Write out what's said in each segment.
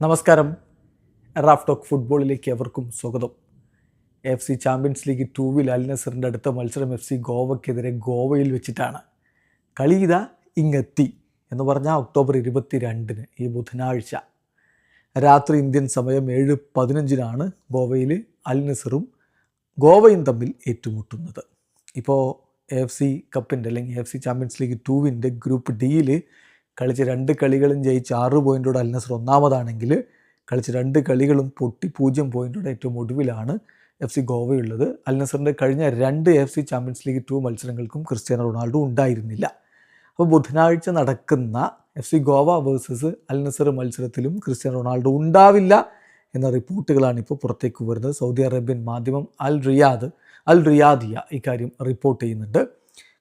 നമസ്കാരം. Raf talk ഫുട്ബോളിലേക്ക് എവർക്കും സ്വാഗതം. എഫ് സി ചാമ്പ്യൻസ് ലീഗ് ടൂവിൽ അൽ നസറിന്റെ അടുത്ത മത്സരം എഫ് സി ഗോവയ്ക്കെതിരെ ഗോവയിൽ വെച്ചിട്ടാണ്. കളി ഇതാ ഇങ്ങെത്തി എന്ന് പറഞ്ഞാൽ ഒക്ടോബർ ഇരുപത്തി രണ്ടിന് ഈ ബുധനാഴ്ച. രാത്രി ഇന്ത്യൻ സമയം ഏഴ് പതിനഞ്ചിനാണ് ഗോവയിൽ അൽ നസറും ഗോവയും തമ്മിൽ ഏറ്റുമുട്ടുന്നത്. ഇപ്പോൾ എഫ് സി കപ്പിന്റെ അല്ലെങ്കിൽ എഫ് സി ചാമ്പ്യൻസ് ലീഗ് ടൂവിന്റെ ഗ്രൂപ്പ് ഡിയിൽ കളിച്ച രണ്ട് കളികളും ജയിച്ച് ആറ് പോയിന്റോടെ അൽ നസർ ഒന്നാമതാണെങ്കിൽ കളിച്ച് രണ്ട് കളികളും പൊട്ടി പൂജ്യം പോയിന്റോടെ ഏറ്റവും ഒടുവിലാണ് എഫ് സി ഗോവയുള്ളത്. അൽ നസറിന്റെ കഴിഞ്ഞ രണ്ട് F C champions league two മത്സരങ്ങൾക്കും Cristiano Ronaldo ഉണ്ടായിരുന്നില്ല. അപ്പോൾ ബുധനാഴ്ച നടക്കുന്ന F C Goa versus Al Nassr മത്സരത്തിലും ക്രിസ്ത്യാനോ റൊണാൾഡോ ഉണ്ടാവില്ല എന്ന റിപ്പോർട്ടുകളാണ് ഇപ്പോൾ പുറത്തേക്ക് വരുന്നത്. സൗദി അറേബ്യൻ മാധ്യമം അൽ റിയാദ് അൽ റിയാദിയ ഇക്കാര്യം റിപ്പോർട്ട് ചെയ്യുന്നുണ്ട്.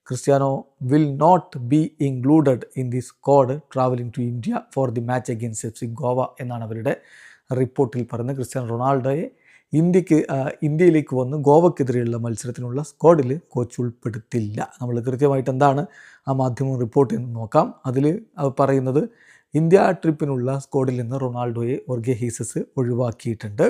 Cristiano will not be included in the squad travelling to India for the match against F C Goa എന്നാണ് അവരുടെ റിപ്പോർട്ടിൽ പറയുന്നത്. ക്രിസ്ത്യാനോ റൊണാൾഡോയെ ഇന്ത്യയ്ക്ക് ഇന്ത്യയിലേക്ക് വന്ന് ഗോവക്കെതിരെയുള്ള മത്സരത്തിനുള്ള സ്ക്വാഡിൽ കോച്ച് ഉൾപ്പെടുത്തില്ല. നമ്മൾ കൃത്യമായിട്ട് എന്താണ് ആ മാധ്യമം റിപ്പോർട്ട് ചെയ്യുന്നത് നോക്കാം. അതിൽ പറയുന്നത് ഇന്ത്യ ട്രിപ്പിനുള്ള സ്ക്വാഡിൽ നിന്ന് റൊണാൾഡോയെ ഒർഗെ ഹീസസ് ഒഴിവാക്കിയിട്ടുണ്ട്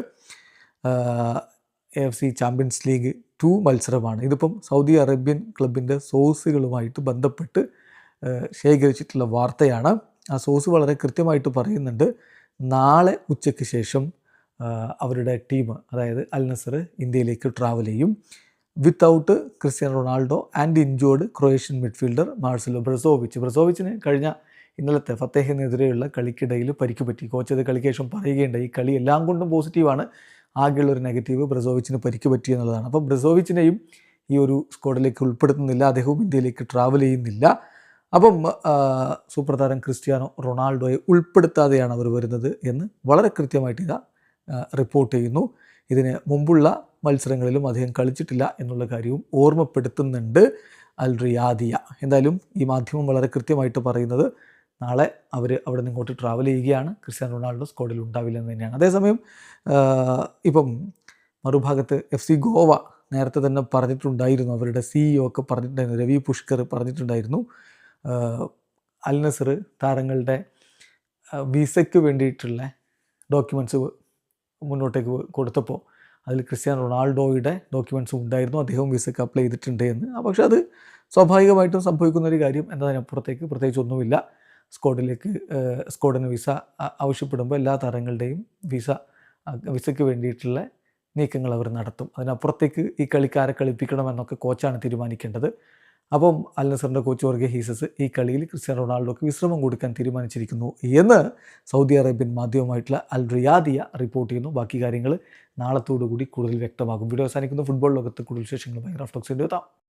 F C champions league two മത്സരമാണ്. ഇതിപ്പം സൗദി അറേബ്യൻ ക്ലബിന്റെ സോഴ്സുകളുമായിട്ട് ബന്ധപ്പെട്ട് ശേഖരിച്ചിട്ടുള്ള വാർത്തയാണ്. ആ സോഴ്സ് വളരെ കൃത്യമായിട്ട് പറയുന്നുണ്ട്. നാളെ ഉച്ചയ്ക്ക് ശേഷം അവരുടെ ടീം അതായത് അൽ നസർ ഇന്ത്യയിലേക്ക് ട്രാവൽ ചെയ്യും. Without Christian Ronaldo and injured Croatian midfielder Marcelo Brozovic. ബ്രസോവിച്ചിന് കഴിഞ്ഞ ഇന്നലത്തെ ഫത്തേഹിനെതിരെയുള്ള കളിക്കിടയിൽ പരിക്ക് പറ്റി. കോച്ച് അത് കളിക്ക് ശേഷം പറയുകയുണ്ടായി. ഈ കളി എല്ലാം കൊണ്ടും പോസിറ്റീവാണ് ആകെയുള്ള ഒരു നെഗറ്റീവ് ബ്രസോവിച്ചിന് പരിക്ക് പറ്റി എന്നുള്ളതാണ്. അപ്പോൾ ബ്രസോവിച്ചിനെയും ഈ ഒരു സ്ക്വാഡിലേക്ക് ഉൾപ്പെടുത്തുന്നില്ല അദ്ദേഹവും ഇന്ത്യയിലേക്ക് ട്രാവൽ ചെയ്യുന്നില്ല. അപ്പം സൂപ്പർ താരം ക്രിസ്ത്യാനോ റൊണാൾഡോയെ ഉൾപ്പെടുത്താതെയാണ് അവർ വരുന്നത് എന്ന് വളരെ കൃത്യമായിട്ട് ഇതാ റിപ്പോർട്ട് ചെയ്യുന്നു. ഇതിന് മുമ്പുള്ള മത്സരങ്ങളിലും അദ്ദേഹം കളിച്ചിട്ടില്ല എന്നുള്ള കാര്യവും ഓർമ്മപ്പെടുത്തുന്നുണ്ട് അൽ റിയാദിയ. എന്തായാലും ഈ മാധ്യമം വളരെ കൃത്യമായിട്ട് പറയുന്നത് നാളെ അവർ അവിടെ നിന്ന് ഇങ്ങോട്ട് ട്രാവൽ ചെയ്യുകയാണ്. ക്രിസ്ത്യാനോ റൊണാൾഡോ സ്കോഡിൽ ഉണ്ടാവില്ല എന്ന് തന്നെയാണ്. അതേസമയം ഇപ്പം മറുഭാഗത്ത് എഫ് സി ഗോവ നേരത്തെ തന്നെ പറഞ്ഞിട്ടുണ്ടായിരുന്നു. അവരുടെ സിഇഒ ഒക്കെ പറഞ്ഞിട്ടുണ്ടായിരുന്നു. രവി പുഷ്കർ പറഞ്ഞിട്ടുണ്ടായിരുന്നു. അൽ നസർ താരങ്ങളുടെ വിസയ്ക്ക് വേണ്ടിയിട്ടുള്ള ഡോക്യുമെന്റ്സ് മുന്നോട്ടേക്ക് കൊടുത്തപ്പോൾ അതിൽ ക്രിസ്ത്യാനോ റൊണാൾഡോയുടെ ഡോക്യുമെന്റ്സും ഉണ്ടായിരുന്നു. അദ്ദേഹം വിസയ്ക്ക് അപ്ലൈ ചെയ്തിട്ടുണ്ട് എന്ന്. പക്ഷേ അത് സ്വാഭാവികമായിട്ടും സംഭവിക്കുന്ന ഒരു കാര്യം എന്നതിനപ്പുറത്തേക്ക് പ്രത്യേകിച്ച് ഒന്നുമില്ല. സ്ക്വാഡിലേക്ക് സ്കോഡിന് വിസ ആവശ്യപ്പെടുമ്പോൾ എല്ലാ താരങ്ങളുടെയും വിസ വിസയ്ക്ക് വേണ്ടിയിട്ടുള്ള നീക്കങ്ങൾ അവർ നടത്തും. അതിനപ്പുറത്തേക്ക് ഈ കളിക്കാരെ കളിപ്പിക്കണമെന്നൊക്കെ കോച്ചാണ് തീരുമാനിക്കേണ്ടത്. അപ്പം അൽ നസറിന്റെ കോച്ച് വർഗീയ ഹീസസ് ഈ കളിയിൽ ക്രിസ്ത്യാനോ റൊണാൾഡോക്ക് വിശ്രമം കൊടുക്കാൻ തീരുമാനിച്ചിരിക്കുന്നു എന്ന് സൗദി അറേബ്യൻ മാധ്യമമായിട്ടുള്ള അൽ റിയാദിയ റിപ്പോർട്ട് ചെയ്യുന്നു. ബാക്കി കാര്യങ്ങൾ നാളത്തോടു കൂടി കൂടുതൽ വ്യക്തമാകും. വീഡിയോ അവസാനിക്കുന്നു. ഫുട്ബോൾ ലോകത്ത് കൂടുതൽ വിശേഷങ്ങളുമായി റഫ്റ്റോക്സിന്റെ എത്താം.